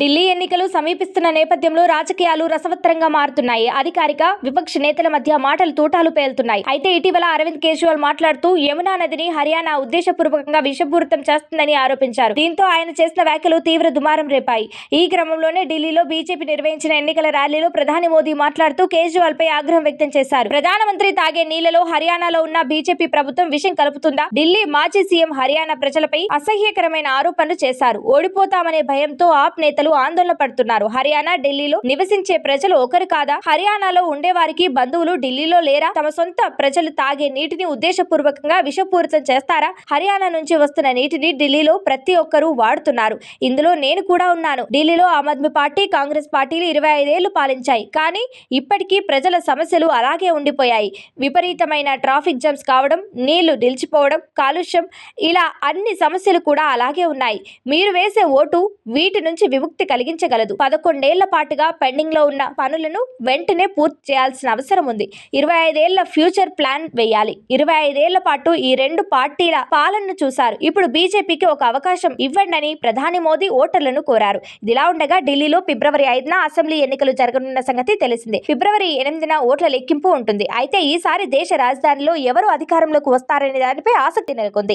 ఢిల్లీ ఎన్నికలు సమీపిస్తున్న నేపథ్యంలో రాజకీయాలు రసవత్తరంగా మారుతున్నాయి. అధికారిక విపక్ష నేతల మధ్య మాటలు తూటాలు పేలుతున్నాయి. అయితే ఇటీవల అరవింద్ కేజ్రీవాల్ మాట్లాడుతూ యమునా నదిని హర్యానా ఉద్దేశపూర్వకంగా విషపూరితం చేస్తుందని ఆరోపించారు. దీంతో ఆయన చేసిన వ్యాఖ్యలు తీవ్ర దుమారం రేపాయి. ఈ క్రమంలోనే ఢిల్లీలో బీజేపీ నిర్వహించిన ఎన్నికల ర్యాలీలో ప్రధాని మోదీ మాట్లాడుతూ కేజ్రీవాల్ పై ఆగ్రహం వ్యక్తం చేశారు. ప్రధానమంత్రి తాగే నీళ్ళలో హర్యానాలో ఉన్న బీజేపీ ప్రభుత్వం విషయం కలుపుతుందా? ఢిల్లీ మాజీ సీఎం హర్యానా ప్రజలపై అసహ్యకరమైన ఆరోపణలు చేశారు. ఓడిపోతామనే భయంతో ఆప్ నేతలు ఆందోళన పడుతున్నారు. హర్యానా ఢిల్లీలో నివసించే ప్రజలు ఒకరు కాదా? హర్యానాలో ఉండేవారికి బంధువులు ఢిల్లీలో లేరా? తమ సొంత ప్రజలు తాగే నీటిని ఉద్దేశపూర్వకంగా విషపూరితం చేస్తారా? హర్యానా నుంచి వస్తున్న నీటిని ఢిల్లీలో ప్రతి ఒక్కరూ వాడుతున్నారు. ఇందులో నేను కూడా ఉన్నాను. ఢిల్లీలో ఆమ్ ఆద్మీ పార్టీ కాంగ్రెస్ పార్టీలు ఇరవై ఐదేళ్ళు పాలించాయి. కానీ ఇప్పటికీ ప్రజల సమస్యలు అలాగే ఉండిపోయాయి. విపరీతమైన ట్రాఫిక్ జామ్స్ కావడం నీళ్ళు నిలిచిపోవడం కాలుష్యం ఇలా అన్ని సమస్యలు కూడా అలాగే ఉన్నాయి. మీరు వేసే ఓటు వీటి నుంచి విముక్తి కలిగించగలదు. పదకొండేళ్ళ పాటుగా పెండింగ్లో ఉన్న పనులను వెంటనే పూర్తి చేయాల్సిన అవసరం ఉంది. ఇరవై ఐదేళ్ళ ఫ్యూచర్ ప్లాన్ వేయాలి. ఇరవై ఐదేళ్ళ పాటు ఈ రెండు పార్టీల పాలనను చూశారు. ఇప్పుడు బీజేపీకి ఒక అవకాశం ఇవ్వండి ప్రధాని మోదీ ఓటర్లను కోరారు. ఇదిలా ఉండగా ఢిల్లీలో ఫిబ్రవరి ఐదున అసెంబ్లీ ఎన్నికలు జరగనున్న సంగతి తెలిసిందే. ఫిబ్రవరి ఎనిమిదిన ఓట్ల లెక్కింపు ఉంటుంది. అయితే ఈసారి దేశ రాజధానిలో ఎవరు అధికారంలోకి వస్తారనే దానిపై ఆసక్తి నెలకొంది.